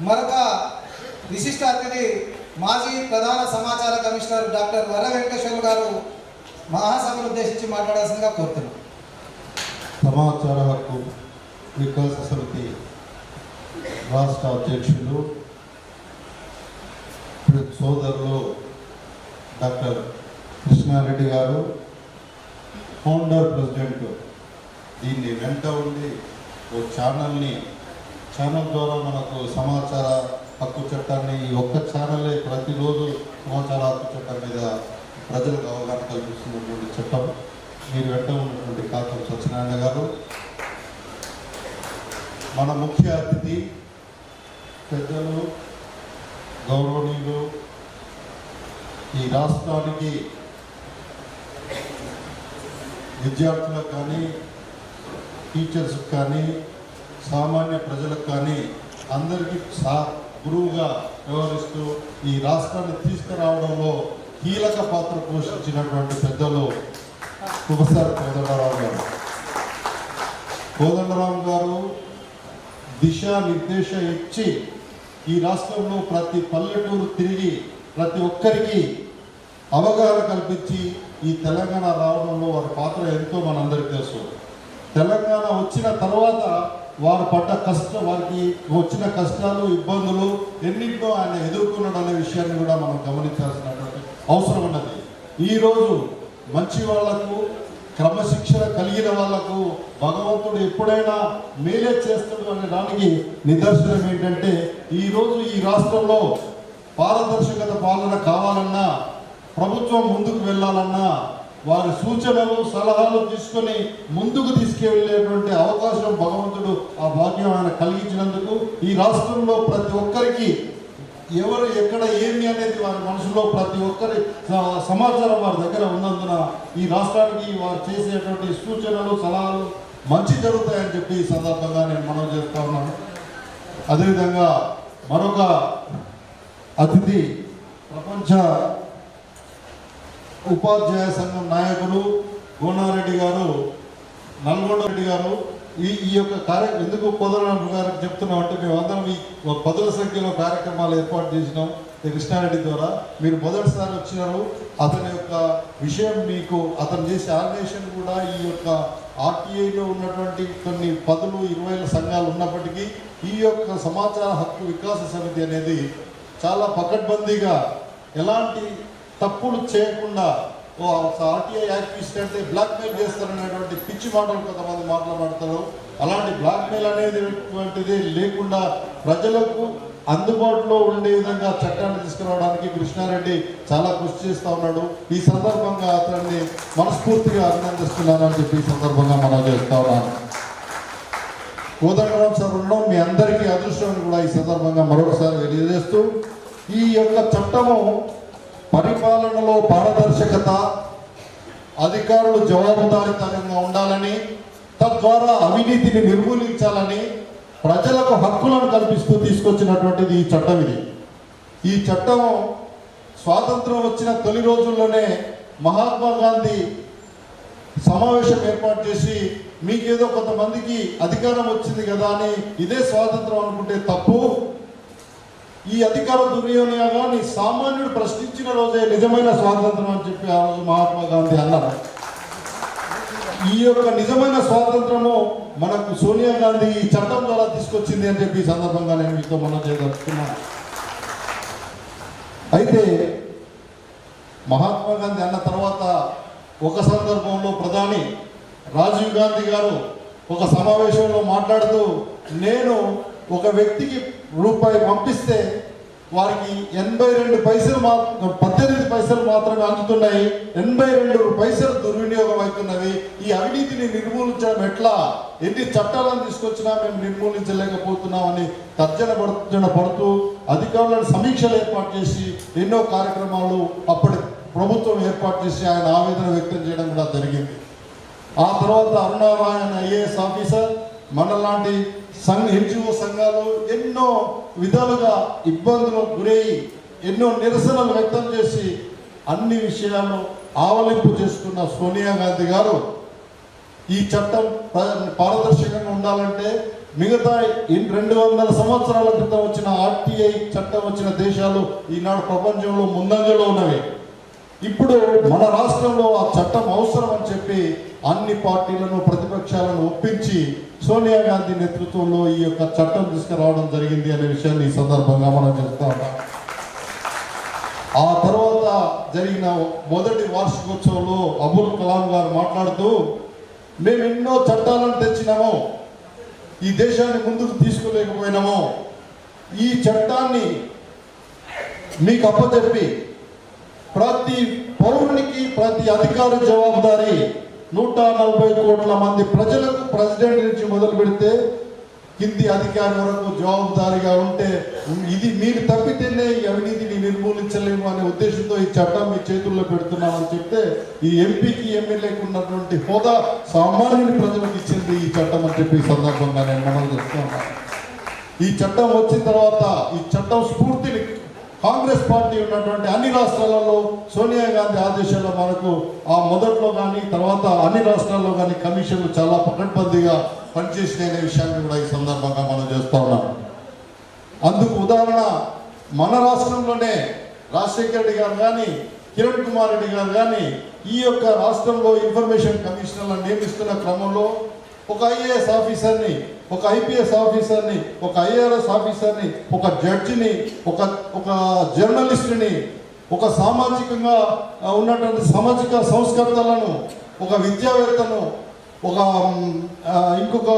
మరొక విశిష్ట అతిథి మాజీ ప్రధాన సమాచార కమిషనర్ డాక్టర్ వర వెంకటేశ్వర గారు మహాసభను ఉద్దేశించి మాట్లాడాల్సిందిగా కోరుతున్నాం. సమాచార హక్కు వికాస సమితి రాష్ట్ర అధ్యక్షులు సోదరులు డాక్టర్ కృష్ణారెడ్డి గారు ఫౌండర్ ప్రెసిడెంట్ దీన్ని వెంట ఉండి ఓ ఛానల్ని ఛానల్ ద్వారా మనకు సమాచార హక్కు చట్టాన్ని ఈ ఒక్క ఛానలే ప్రతిరోజు సమాచార హక్కు చట్టం మీద ప్రజలకు అవగాహన కల్పిస్తున్నటువంటి చట్టం. మీరు వెంట ఉన్నటువంటి కాకం సత్యనారాయణ గారు. మన ముఖ్య అతిథి పెద్దలు గౌరవనీయులు ఈ రాష్ట్రానికి విద్యార్థులకు కానీ టీచర్స్కి కానీ సామాన్య ప్రజలకు కానీ అందరికీ సా గురువుగా వ్యవహరిస్తూ ఈ రాష్ట్రాన్ని తీసుకురావడంలో కీలక పాత్ర పోషించినటువంటి పెద్దలు ప్రొఫెసర్ కోదండరావు గారు. కోదండరావు గారు దిశానిర్దేశం ఇచ్చి ఈ రాష్ట్రంలో ప్రతి పల్లెటూరు తిరిగి ప్రతి ఒక్కరికి అవగాహన కల్పించి ఈ తెలంగాణ రావడంలో వారి పాత్ర ఎంతో మనందరికీ తెలుసు. తెలంగాణ వచ్చిన తర్వాత వారు పడ్డ కష్టం వారికి వచ్చిన కష్టాలు ఇబ్బందులు ఎన్నింటిలో ఆయన ఎదుర్కొన్నాడు అనే విషయాన్ని కూడా మనం గమనించాల్సినటువంటి అవసరం ఉన్నది. ఈరోజు మంచి వాళ్ళకు క్రమశిక్షణ కలిగిన వాళ్ళకు భగవంతుడు ఎప్పుడైనా మేలే చేస్తాడు అనే దానికి నిదర్శనం ఏంటంటే ఈరోజు ఈ రాష్ట్రంలో పారదర్శకత పాలన కావాలన్నా ప్రభుత్వం ముందుకు వెళ్ళాలన్నా వారి సూచనలు సలహాలు తీసుకొని ముందుకు తీసుకెళ్ళేటువంటి అవకాశం భగవంతుడు ఆ భాగ్యం ఆయన కలిగించినందుకు ఈ రాష్ట్రంలో ప్రతి ఒక్కరికి ఎవరు ఎక్కడ ఏమి అనేది వారి మనసులో ప్రతి ఒక్కరి సమాచారం వారి దగ్గర ఉన్నందున ఈ రాష్ట్రానికి వారు చేసేటువంటి సూచనలు సలహాలు మంచి జరుగుతాయని చెప్పి ఈ సందర్భంగా నేను మనం చేస్తా ఉన్నాను. అదేవిధంగా మరొక అతిథి ప్రపంచ ఉపాధ్యాయ సంఘం నాయకులు గోనారెడ్డి గారు నల్గొండ రెడ్డి గారు ఈ ఈ యొక్క కార్య ఎందుకు పొదరాజు గారికి చెప్తున్నాం అంటే మేమందరం ఈ ఒక పదుల సంఖ్యలో కార్యక్రమాలు ఏర్పాటు చేసినాం కృష్ణారెడ్డి ద్వారా. మీరు మొదటిసారి వచ్చినారు అతని యొక్క విషయం మీకు అతను చేసే ఆర్గనైజేషన్ కూడా ఈ యొక్క ఆర్టీఐలో ఉన్నటువంటి కొన్ని పదులు ఇరవై సంఘాలు ఉన్నప్పటికీ ఈ యొక్క సమాచార హక్కు వికాస సమితి అనేది చాలా పకడ్బందీగా ఎలాంటి తప్పులు చేయకుండా ఓ ఆర్టీఐ యాక్టివిస్ట్ అంటే బ్లాక్మెయిల్ చేస్తారనేటువంటి పిచ్చి మాటలు కొంతమంది మాట్లాడతారు. అలాంటి బ్లాక్మెయిల్ అనేది లేకుండా ప్రజలకు అందుబాటులో ఉండే విధంగా చట్టాన్ని తీసుకురావడానికి కృష్ణారెడ్డి చాలా కృషి చేస్తూ ఉన్నాడు. ఈ సందర్భంగా అతన్ని మనస్ఫూర్తిగా అభినందిస్తున్నానని చెప్పి ఈ సందర్భంగా మనం చెప్తా ఉన్నాను కోదండరాం సార్ ఉండడం మీ అందరికీ అదృష్టం కూడా ఈ సందర్భంగా మరొకసారి తెలియజేస్తూ ఈ యొక్క చట్టము పరిపాలనలో పారదర్శకత అధికారులు జవాబుదారితనంగా ఉండాలని తద్వారా అవినీతిని నిర్మూలించాలని ప్రజలకు హక్కులను కల్పిస్తూ తీసుకొచ్చినటువంటిది ఈ చట్టం ఇది. ఈ చట్టం స్వాతంత్రం వచ్చిన తొలి రోజుల్లోనే మహాత్మా గాంధీ సమావేశం ఏర్పాటు చేసి మీకేదో కొంతమందికి అధికారం వచ్చింది కదా అని ఇదే స్వాతంత్రం అనుకుంటే తప్పు. ఈ అధికార దుర్వినియోగాన్ని సామాన్యుడు ప్రశ్నించిన రోజే నిజమైన స్వాతంత్రం అని చెప్పి ఆ రోజు మహాత్మా గాంధీ అన్నారు. ఈ యొక్క నిజమైన స్వాతంత్రము మనకు సోనియా గాంధీ ఈ చట్టం ద్వారా తీసుకొచ్చింది అని చెప్పి ఈ సందర్భంగా నేను మీతో మనం చేయదలుచుకున్నాను అయితే మహాత్మా గాంధీ అన్న తర్వాత ఒక సందర్భంలో ప్రధాని రాజీవ్ గాంధీ గారు ఒక సమావేశంలో మాట్లాడుతూ నేను ఒక వ్యక్తికి రూపాయి పంపిస్తే వారికి ఎనభై రెండు పైసలు మా పద్దెనిమిది పైసలు మాత్రమే అందుతున్నాయి. ఎనభై రెండు పైసలు దుర్వినియోగం అవుతున్నవి. ఈ అవినీతిని నిర్మూలించడం ఎట్లా? ఎన్ని చట్టాలను తీసుకొచ్చినా మేము నిర్మూలించలేకపోతున్నామని తర్జన పడుతున్న పడుతూ అధికారులను సమీక్షలు ఏర్పాటు చేసి ఎన్నో కార్యక్రమాలు అప్పటి ప్రభుత్వం ఏర్పాటు చేసి ఆయన ఆవేదన వ్యక్తం చేయడం కూడా జరిగింది. ఆ తర్వాత అరుణారాయణ ఐఏఎస్ ఆఫీసర్ మనలాంటి సంఘ ఎన్జిఓ సంఘాలు ఎన్నో విధాలుగా ఇబ్బందులకు గురయ్యి ఎన్నో నిరసనలు వ్యక్తం చేసి అన్ని విషయాలను ఆవలింపు చేసుకున్న సోనియా గాంధీ గారు ఈ చట్టం పారదర్శకంగా ఉండాలంటే మిగతా రెండు వందల సంవత్సరాల క్రితం వచ్చిన ఆర్టీఐ చట్టం వచ్చిన దేశాలు ఈనాడు ప్రపంచంలో ముందంజలో ఉన్నవి. ఇప్పుడు మన రాష్ట్రంలో ఆ చట్టం అవసరం అని చెప్పి అన్ని పార్టీలను ప్రతిపక్షాలను ఒప్పించి సోనియా గాంధీ నేతృత్వంలో ఈ యొక్క చట్టం తీసుకురావడం జరిగింది అనే విషయాన్ని ఈ సందర్భంగా మనం చెప్తా ఉన్నాం. ఆ తర్వాత జరిగిన మొదటి వార్షికోత్సవంలో అబుల్ కలాం గారు మాట్లాడుతూ మేము ఎన్నో చట్టాలను తెచ్చినాము ఈ దేశాన్ని ముందుకు తీసుకోలేకపోయినాము ఈ చట్టాన్ని మీకు అప్పచెప్పి ప్రతి పౌరునికి ప్రతి అధికారి జవాబుదారీ నూట నలభై కోట్ల మంది ప్రజలకు ప్రెసిడెంట్ నుంచి మొదలు పెడితే కింది అధికారి వరకు జవాబుదారీగా ఉంటే ఇది మీరు తప్పితేనే ఈ అవినీతిని నిర్మూలించలేము అనే ఉద్దేశంతో ఈ చట్టం మీ చేతుల్లో పెడుతున్నామని చెప్తే ఈ ఎంపీకి ఎమ్మెల్యేకి ఉన్నటువంటి హోదా సామాన్యుని ప్రజలకు ఇచ్చింది ఈ చట్టం అని చెప్పి సందర్భంగా నేను మనం చేస్తున్నాను ఈ చట్టం వచ్చిన తర్వాత ఈ చట్టం స్ఫూర్తిని కాంగ్రెస్ పార్టీ ఉన్నటువంటి అన్ని రాష్ట్రాలలో సోనియా గాంధీ ఆదేశంలో మనకు ఆ మొదట్లో కానీ తర్వాత అన్ని రాష్ట్రాల్లో కానీ కమిషన్లు చాలా పకడ్బందీగా పనిచేసినాయనే విషయాన్ని కూడా ఈ సందర్భంగా మనం చేస్తూ ఉన్నాం. అందుకు ఉదాహరణ మన రాష్ట్రంలోనే రాజశేఖర రెడ్డి గారు కానీ కిరణ్ కుమార్ రెడ్డి గారు కానీ ఈ యొక్క రాష్ట్రంలో ఇన్ఫర్మేషన్ కమిషనర్లను నియమిస్తున్న క్రమంలో ఒక ఐఏఎస్ ఆఫీసర్ని ఒక ఐపీఎస్ ఆఫీసర్ని ఒక ఐఆర్ఎస్ ఆఫీసర్ని ఒక జడ్జిని ఒక ఒక జర్నలిస్ట్ని ఒక సామాజికంగా ఉన్నటువంటి సామాజిక సంస్కర్తలను ఒక విద్యావేత్తను ఒక ఇంకొక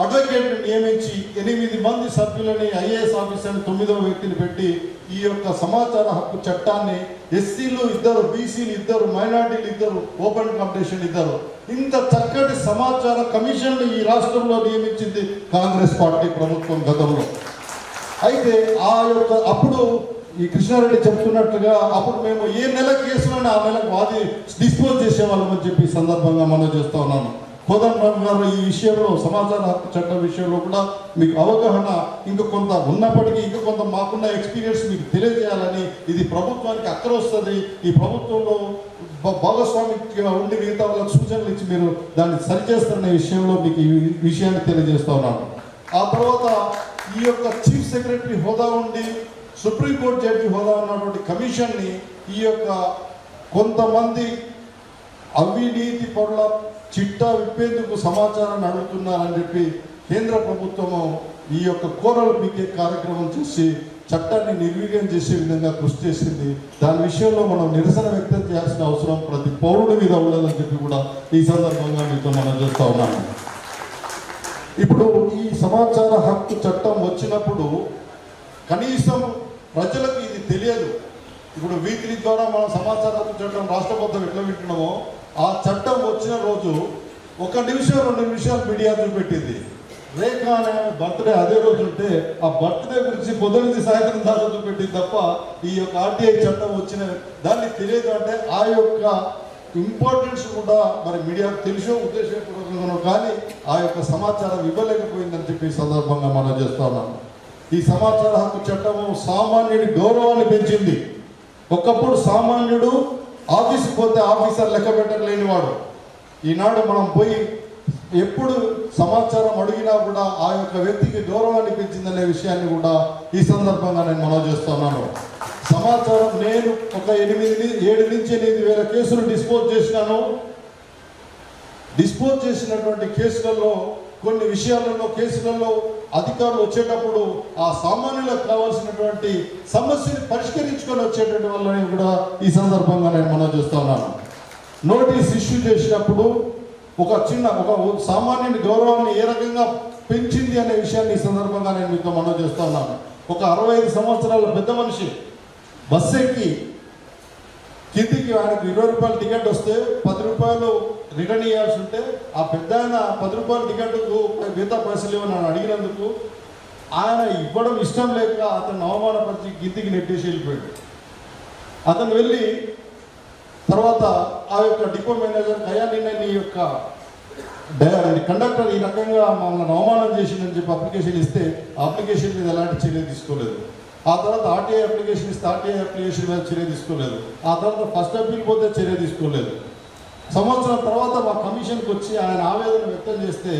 అడ్వకేట్ నియమించి ఎనిమిది మంది సభ్యులని ఐఏఎస్ ఆఫీసర్ని తొమ్మిదవ వ్యక్తిని పెట్టి ఈ యొక్క సమాచార హక్కు చట్టాన్ని ఎస్సీలు ఇద్దరు బీసీలు ఇద్దరు మైనార్టీలు ఇద్దరు ఓపెన్ కాంపిటీషన్ ఇద్దరు. ఇంత చక్కటి సమాచార కమిషన్ను ఈ రాష్ట్రంలో నియమించింది కాంగ్రెస్ పార్టీ ప్రభుత్వం గతంలో. అయితే ఆ యొక్క అప్పుడు ఈ కృష్ణారెడ్డి చెప్తున్నట్టుగా అప్పుడు మేము ఏ నెల కేసులను ఆ నెలకు వాది డిస్పోజ్ చేసేవాళ్ళమని చెప్పి ఈ సందర్భంగా మనం చేస్తూ ఉన్నాను. కోదండరామ్ గారు ఈ విషయంలో సమాచార చట్టం విషయంలో కూడా మీకు అవగాహన ఇంకా కొంత ఉన్నప్పటికీ ఇంకా కొంత మాకున్న ఎక్స్పీరియన్స్ మీకు తెలియజేయాలని ఇది ప్రభుత్వానికి అక్కడ వస్తుంది. ఈ ప్రభుత్వంలో భాగస్వామి ఉండి మిగతా వాళ్ళకి సూచనలు ఇచ్చి మీరు దాన్ని సరిచేస్తారనే విషయంలో మీకు ఈ విషయాన్ని తెలియజేస్తా ఉన్నాను. ఆ తర్వాత ఈ యొక్క చీఫ్ సెక్రటరీ హోదా ఉండి సుప్రీంకోర్టు జడ్జి హోదా ఉన్నటువంటి కమిషన్ని ఈ యొక్క కొంతమంది అవినీతి పరుల చిట్టా విప్పేందుకు సమాచారాన్ని అడుగుతున్నారని చెప్పి కేంద్ర ప్రభుత్వము ఈ యొక్క కూరలు పీకే కార్యక్రమం చేసి చట్టాన్ని నిర్వీర్యం చేసే విధంగా కృషి చేసింది. దాని విషయంలో మనం నిరసన వ్యక్తం చేయాల్సిన అవసరం ప్రతి పౌరుడి మీద ఉండదని చెప్పి కూడా ఈ సందర్భంగా మీతో మనం చేస్తా ఉన్నాం ఇప్పుడు ఈ సమాచార హక్కు చట్టం వచ్చినప్పుడు కనీసం ప్రజలకు ఇది తెలియదు. ఇప్పుడు వీటిని ద్వారా మనం సమాచార హక్కు చట్టం రాష్ట్రబద్ధం ఎట్లా వింటున్నామో ఆ చట్టం వచ్చిన రోజు ఒక నిమిషం రెండు నిమిషాలు మీడియా చూపెట్టింది. రేఖ అనే బర్త్డే అదే రోజు ఉంటే ఆ బర్త్డే గురించి పొద్దున్నది సాయంత్రం దాకా చూపెట్టింది తప్ప ఈ యొక్క ఆర్టీఐ చట్టం వచ్చిన దాన్ని తెలియదు అంటే ఆ యొక్క ఇంపార్టెన్స్ కూడా మరి మీడియాకు తెలిసో ఉద్దేశపూర్వకంగానో కానీ ఆ యొక్క సమాచారం ఇవ్వలేకపోయిందని చెప్పి సందర్భంగా మనం చేస్తా ఉన్నాం. ఈ సమాచార హక్కు చట్టము సామాన్యుడి గౌరవాన్ని పెంచింది. ఒకప్పుడు సామాన్యుడు ఆఫీస్కి పోతే ఆఫీసర్ లెక్క పెట్టలేనివాడు. ఈనాడు మనం పోయి ఎప్పుడు సమాచారం అడిగినా కూడా ఆ యొక్క వ్యక్తికి గౌరవాన్ని పెంచిందనే విషయాన్ని కూడా ఈ సందర్భంగా నేను మనం చేస్తున్నాను. సమాచారం నేను ఒక ఎనిమిది ఏడు నుంచి ఎనిమిది వేల కేసులు డిస్పోజ్ చేసినాను. డిస్పోజ్ చేసినటువంటి కేసులలో కొన్ని విషయాలలో కేసులలో అధికారులు వచ్చేటప్పుడు ఆ సామాన్యులకు కావాల్సినటువంటి సమస్యని పరిష్కరించుకొని వచ్చేటువంటి వాళ్ళని కూడా ఈ సందర్భంగా నేను మనం చేస్తా ఉన్నాను. నోటీస్ ఇష్యూ చేసినప్పుడు ఒక చిన్న ఒక సామాన్యుని గౌరవాన్ని ఏ రకంగా పెంచింది అనే విషయాన్ని ఈ సందర్భంగా నేను మీతో మనం చేస్తా ఉన్నాను. ఒక అరవై ఐదు సంవత్సరాల పెద్ద మనిషి బస్సు ఎక్కి కిందికి వాడికి ఇరవై రూపాయల టికెట్ వస్తే పది రూపాయలు రిటర్న్ ఇవ్వాల్సి ఉంటే ఆ పెద్ద ఆయన పది రూపాయల టికెట్కు మిగతా పైసలు ఇవ్వని ఆయన అడిగినందుకు ఆయన ఇవ్వడం ఇష్టం లేక అతను అవమానపరిచి గిద్దికి నెట్టేసి వెళ్ళిపోయాడు. అతను వెళ్ళి తర్వాత ఆ యొక్క డిపో మేనేజర్ అయ్యా నిన్న నీ యొక్క కండక్టర్ ఈ రకంగా మమ్మల్ని అవమానం చేసిందని చెప్పి అప్లికేషన్ ఇస్తే ఆ అప్లికేషన్ మీద ఎలాంటి చర్య తీసుకోలేదు. ఆ తర్వాత ఆర్టీఐ అప్లికేషన్ ఇస్తే ఆర్టీఐ అప్లికేషన్ మీద చర్య తీసుకోలేదు. ఆ తర్వాత ఫస్ట్ అప్పీల్ పోతే చర్య తీసుకోలేదు. సంవత్సరం తర్వాత మా కమిషన్కి వచ్చి ఆయన ఆవేదన వ్యక్తం చేస్తే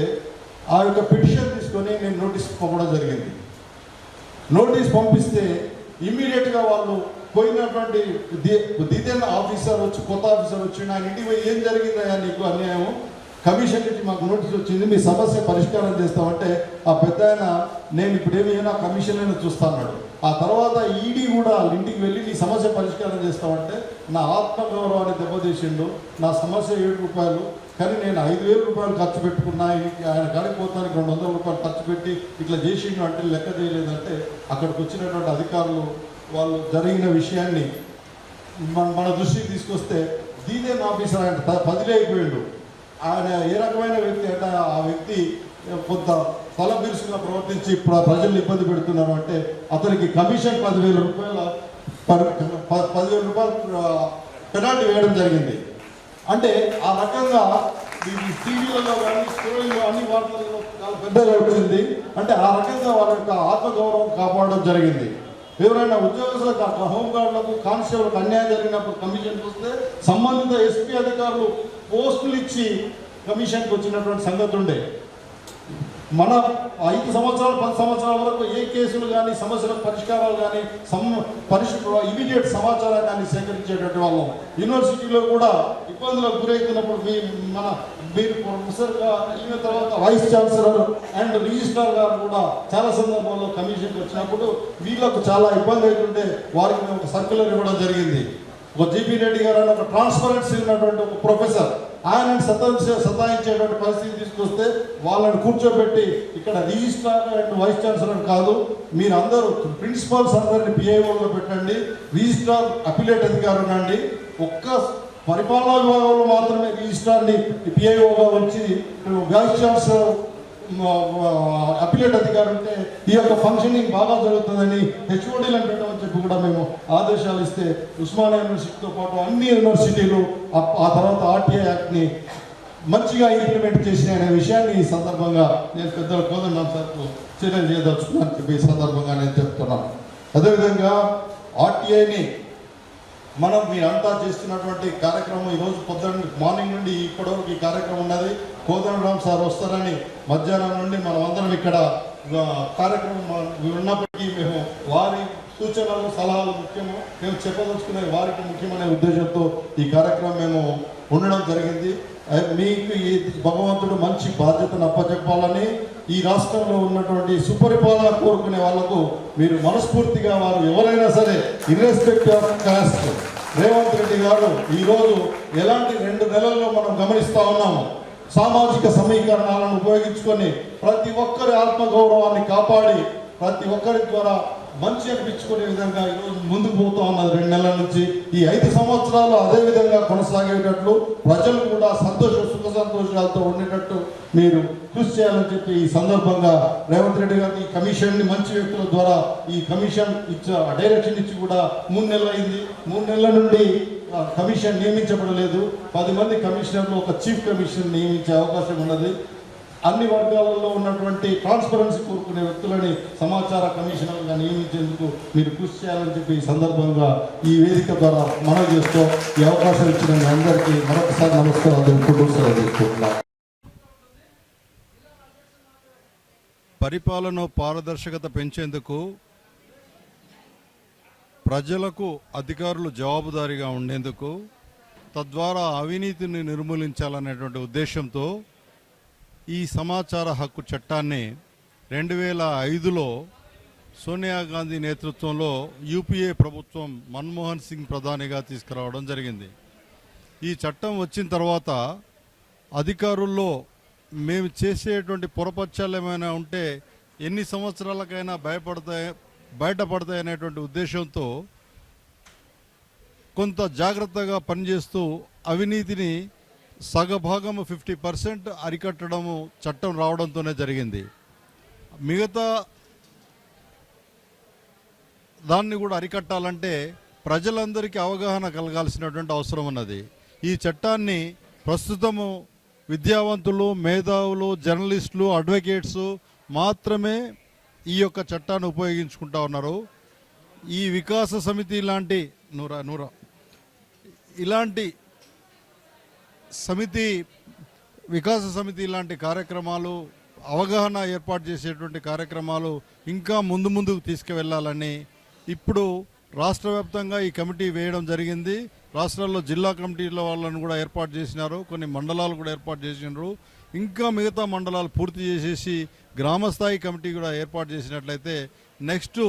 ఆ యొక్క పిటిషన్ తీసుకొని నేను నోటీస్ పంపడం జరిగింది. నోటీస్ పంపిస్తే ఇమ్మీడియట్గా వాళ్ళు పోయినటువంటి దిదేన్ ఆఫీసర్ వచ్చి కొత్త ఆఫీసర్ వచ్చి నా ఇంటికి పోయి ఏం జరిగిందయ్యా నీకు అన్యాయం? కమిషన్ నుంచి మాకు నోటీస్ వచ్చింది మీ సమస్య పరిష్కారం చేస్తామంటే ఆ పెద్ద ఆయన నేను ఇప్పుడు ఏమి కమిషన్ అయినా చూస్తాన్నాడు. ఆ తర్వాత ఈడీ కూడా వాళ్ళ ఇంటికి వెళ్ళి నీ సమస్య పరిష్కారం చేస్తామంటే నా ఆత్మగౌరవాన్ని దెబ్బతీసిండు. నా సమస్య ఏడు రూపాయలు కానీ నేను ఐదు వేల రూపాయలు ఖర్చు పెట్టుకున్నా ఆయన కాడికి పోతానికి రెండు వందల రూపాయలు ఖర్చు పెట్టి ఇట్లా చేసిండు అంటే లెక్క చేయలేదంటే అక్కడికి వచ్చినటువంటి అధికారులు వాళ్ళు జరిగిన విషయాన్ని మన మన దృష్టికి తీసుకొస్తే దీనే ఆఫీసర్ ఆయన త- పదిలేకపోయిండు ఆయన ఏ రకమైన వ్యక్తి అంటే ఆ వ్యక్తి కొంత తలబిరుసుగా ప్రవర్తించి ఇప్పుడు ప్రజల్ని ఇబ్బంది పెడుతున్నారు అంటే అతనికి కమిషన్ పదివేల రూపాయల పదివేల రూపాయలు పెనాల్టీ వేయడం జరిగింది. అంటే ఆ రకంగా ఈ టీవీలలో కానీ స్టోరీలో అన్ని వార్తలలో చాలా పెద్దగా వచ్చింది. అంటే ఆ రకంగా వాళ్ళ యొక్క ఆత్మగౌరవం కాపాడడం జరిగింది. ఎవరైనా ఉద్యోగస్తులకు అట్లా హోంగార్డులకు కానిస్టేబుల్కి అన్యాయం జరిగినప్పుడు కమిషన్ వస్తే సంబంధిత ఎస్పీ అధికారులు పోస్టులు ఇచ్చి కమిషన్కి వచ్చినటువంటి సంగతి ఉండే. మన ఐదు సంవత్సరాలు పది సంవత్సరాల వరకు ఏ కేసులు కానీ సమస్యల పరిష్కారాలు కానీ సమ్ పరిష్ ఇమీడియట్ సమాచారం కానీ సేకరించేటటువంటి వాళ్ళం. యూనివర్సిటీలో కూడా ఇబ్బందులకు గురవుతున్నప్పుడు మీ మన మీరు ప్రొఫెసర్గా అయిన తర్వాత వైస్ ఛాన్సలర్ అండ్ రిజిస్ట్రార్ గారు కూడా చాలా సందర్భాల్లో కమిషన్కి వచ్చినప్పుడు వీళ్ళకు చాలా ఇబ్బంది అవుతుంటే వారికి మేము ఒక సర్క్యులర్ ఇవ్వడం జరిగింది. ఒక జీపీ రెడ్డి గారు అని ఒక ట్రాన్స్పరెన్సీ ఉన్నటువంటి ఒక ప్రొఫెసర్. ఆయన సతాయించే సతాయించేటువంటి పరిస్థితి తీసుకొస్తే వాళ్ళని కూర్చోబెట్టి ఇక్కడ రిజిస్ట్రార్ అండ్ వైస్ ఛాన్సలర్ కాదు మీరు అందరూ ప్రిన్సిపాల్స్ అందరిని పిఐఓలో పెట్టండి రిజిస్ట్రార్ అపిలేట్ అధికారులు ఉండండి ఒక్క పరిపాలనా విభాగంలో మాత్రమే రిజిస్ట్రార్ని పిఐఓగా వచ్చి వైస్ ఛాన్సలర్ అపిలేట్ అధికారులు ఉంటే ఈ యొక్క ఫంక్షనింగ్ బాగా జరుగుతుందని హెచ్ఓడీలను పెట్టడం చెప్పి కూడా మేము ఆదేశాలు ఇస్తే ఉస్మానియా యూనివర్సిటీతో పాటు అన్ని యూనివర్సిటీలు ఆ- తర్వాత ఆర్టీఐ యాక్ట్ని మంచిగా ఇంప్లిమెంట్ చేసిన విషయాన్ని ఈ సందర్భంగా నేను పెద్దల కోదండం సార్కు చర్యలు చేయదలుచుకున్నాను చెప్పి ఈ సందర్భంగా నేను చెప్తున్నాను. అదేవిధంగా ఆర్టీఐని మనం మీరంతా చేస్తున్నటువంటి కార్యక్రమం ఈరోజు పొద్దున్న మార్నింగ్ నుండి ఇప్పటివరకు ఈ కార్యక్రమం ఉన్నది. కోదండరామ్ సార్ వస్తారని మధ్యాహ్నం నుండి మనం అందరం ఇక్కడ కార్యక్రమం ఉన్నప్పటికీ మేము వారి సూచనలు సలహాలు ముఖ్యము. మేము చెప్పదలుచుకునే వారికి ముఖ్యమనే ఉద్దేశంతో ఈ కార్యక్రమం మేము ఉండడం జరిగింది. మీకు ఈ భగవంతుడు మంచి బాధ్యతను అప్పచెప్పాలని ఈ రాష్ట్రంలో ఉన్నటువంటి సుపరిపాలన కోరుకునే వాళ్ళకు మీరు మనస్ఫూర్తిగా వారు ఎవరైనా సరే irrespective of caste Revanth Reddy garu ఈరోజు ఎలాంటి రెండు నెలల్లో మనం గమనిస్తా ఉన్నాము. సామాజిక సమీకరణాలను ఉపయోగించుకొని ప్రతి ఒక్కరి ఆత్మగౌరవాన్ని కాపాడి ప్రతి ఒక్కరి ద్వారా మంచి అనిపించుకునే విధంగా ఈరోజు ముందుకు పోతా ఉన్నది రెండు నెలల నుంచి ఈ ఐదు సంవత్సరాలు అదే విధంగా కొనసాగేటట్లు ప్రజలు కూడా సంతోష సుఖ సంతోషాలతో ఉండేటట్టు మీరు కృషి చేయాలని చెప్పి ఈ సందర్భంగా రేవంత్ రెడ్డి గారికి ఈ కమిషన్ని మంచి వ్యక్తుల ద్వారా ఈ కమిషన్ ఇచ్చే డైరెక్షన్ ఇచ్చి కూడా మూడు నెలలు అయింది. మూడు నెలల నుండి కమిషన్ నియమించబడలేదు. పది మంది కమిషనర్లు ఒక చీఫ్ కమిషన్ నియమించే అవకాశం ఉన్నది. అన్ని వర్గాలలో ఉన్నటువంటి ట్రాన్స్పరెన్సీ కోరుకునే వ్యక్తులని సమాచార కమిషనర్గా నియమించేందుకు మీరు కృషి చేయాలని చెప్పి ఈ సందర్భంగా ఈ వేదిక ద్వారా మనవి చేస్తూ ఈ అవకాశం ఇచ్చిన మీ అందరికీ మరొకసారి నమస్కారాలు తెలుపుకుంటూ సెలవు పరిపాలన పారదర్శకత పెంచేందుకు ప్రజలకు అధికారులు జవాబుదారీగా ఉండేందుకు తద్వారా అవినీతిని నిర్మూలించాలనేటువంటి ఉద్దేశంతో ఈ సమాచార హక్కు చట్టాన్ని రెండు వేల ఐదులో సోనియా గాంధీ నేతృత్వంలో యూపీఏ ప్రభుత్వం మన్మోహన్ సింగ్ ప్రధానిగా తీసుకురావడం జరిగింది. ఈ చట్టం వచ్చిన తర్వాత అధికారుల్లో మేము చేసేటువంటి పొరపక్షాలు ఏమైనా ఉంటే ఎన్ని సంవత్సరాలకైనా భయపడతాయి బయటపడతాయి అనేటువంటి ఉద్దేశంతో కొంత జాగ్రత్తగా పనిచేస్తూ అవినీతిని సగభాగం ఫిఫ్టీ పర్సెంట్ అరికట్టడము చట్టం రావడంతోనే జరిగింది. మిగతా దాన్ని కూడా అరికట్టాలంటే ప్రజలందరికీ అవగాహన కలగాల్సినటువంటి అవసరం ఉన్నది. ఈ చట్టాన్ని ప్రస్తుతము విద్యావంతులు మేధావులు జర్నలిస్టులు అడ్వకేట్స్ మాత్రమే ఈ యొక్క చట్టాన్ని ఉపయోగించుకుంటా ఉన్నారు. ఈ వికాస సమితి లాంటి నూరా నూరా ఇలాంటి సమితి వికాస సమితి లాంటి కార్యక్రమాలు అవగాహన ఏర్పాటు చేసేటువంటి కార్యక్రమాలు ఇంకా ముందు ముందుకు తీసుకువెళ్ళాలని ఇప్పుడు రాష్ట్ర వ్యాప్తంగా ఈ కమిటీ వేయడం జరిగింది. రాష్ట్రాల్లో జిల్లా కమిటీల వాళ్ళను కూడా ఏర్పాటు చేసినారు. కొన్ని మండలాలు కూడా ఏర్పాటు చేసినారు. ఇంకా మిగతా మండలాలు పూర్తి చేసేసి గ్రామస్థాయి కమిటీ కూడా ఏర్పాటు చేసినట్లయితే నెక్స్ట్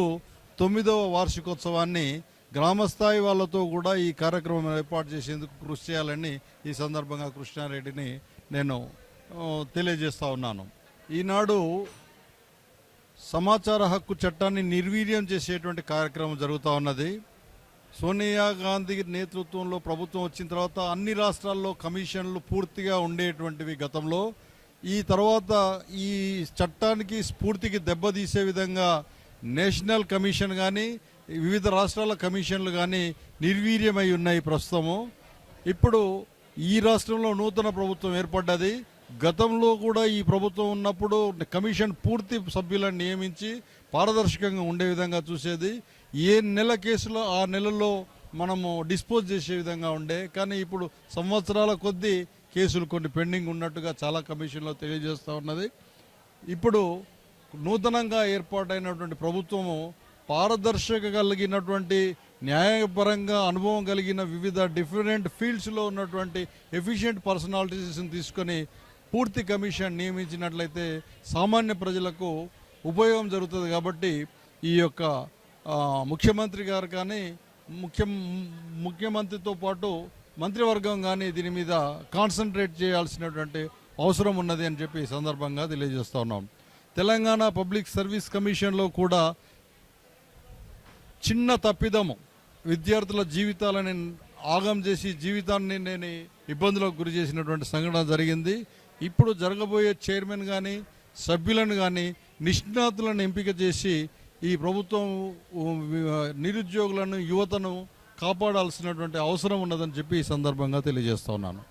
తొమ్మిదవ వార్షికోత్సవాన్ని గ్రామస్థాయి వాళ్ళతో కూడా ఈ కార్యక్రమం ఏర్పాటు చేసేందుకు కృషి చేయాలని ఈ సందర్భంగా కృష్ణారెడ్డిని నేను తెలియజేస్తూ తెలియజేస్తా ఉన్నాను. ఈనాడు సమాచార హక్కు చట్టాన్ని నిర్వీర్యం చేసేటువంటి కార్యక్రమం జరుగుతూ ఉన్నది. సోనియా గాంధీ నేతృత్వంలో ప్రభుత్వం వచ్చిన తర్వాత అన్ని రాష్ట్రాల్లో కమిషన్లు పూర్తిగా ఉండేటువంటివి గతంలో. ఈ తర్వాత ఈ చట్టానికి స్ఫూర్తికి దెబ్బతీసే విధంగా నేషనల్ కమిషన్ కానీ వివిధ రాష్ట్రాల కమిషన్లు కానీ నిర్వీర్యమై ఉన్నాయి ప్రస్తుతము. ఇప్పుడు ఈ రాష్ట్రంలో నూతన ప్రభుత్వం ఏర్పడ్డది. గతంలో కూడా ఈ ప్రభుత్వం ఉన్నప్పుడు కమిషన్ పూర్తి సభ్యులను నియమించి పారదర్శకంగా ఉండే విధంగా చూసేది. ఏ నెల కేసులో ఆ నెలలో మనము డిస్పోజ్ చేసే విధంగా ఉండే. కానీ ఇప్పుడు సంవత్సరాల కొద్దీ కేసులు కొన్ని పెండింగ్ ఉన్నట్టుగా చాలా కమిషన్లో తెలియజేస్తూ ఉన్నది. ఇప్పుడు నూతనంగా ఏర్పాటైనటువంటి ప్రభుత్వము పారదర్శక కలిగినటువంటి న్యాయపరంగా అనుభవం కలిగిన వివిధ డిఫరెంట్ ఫీల్డ్స్లో ఉన్నటువంటి ఎఫిషియెంట్ పర్సనాలిటీస్ని తీసుకొని పూర్తి కమిషన్ నియమించినట్లయితే సామాన్య ప్రజలకు ఉపయోగం జరుగుతుంది కాబట్టి ఈ యొక్క ముఖ్యమంత్రి గారు కానీ ముఖ్య ముఖ్యమంత్రితో పాటు మంత్రివర్గం కానీ దీని మీద కాన్సన్ట్రేట్ చేయాల్సినటువంటి అవసరం ఉన్నది అని చెప్పి సందర్భంగా తెలియజేస్తా ఉన్నాం. తెలంగాణ పబ్లిక్ సర్వీస్ కమిషన్లో కూడా చిన్న తప్పిదము. విద్యార్థుల జీవితాలని ఆగం చేసి జీవితాన్ని నేను ఇబ్బందులకు గురి చేసినటువంటి సంఘటన జరిగింది. ఇప్పుడు జరగబోయే చైర్మన్ కానీ సభ్యులను కానీ నిష్ణాతులను ఎంపిక చేసి ఈ ప్రభుత్వం నిరుద్యోగులను యువతను కాపాడాల్సినటువంటి అవసరం ఉన్నదని చెప్పి ఈ సందర్భంగా తెలియజేస్తున్నాను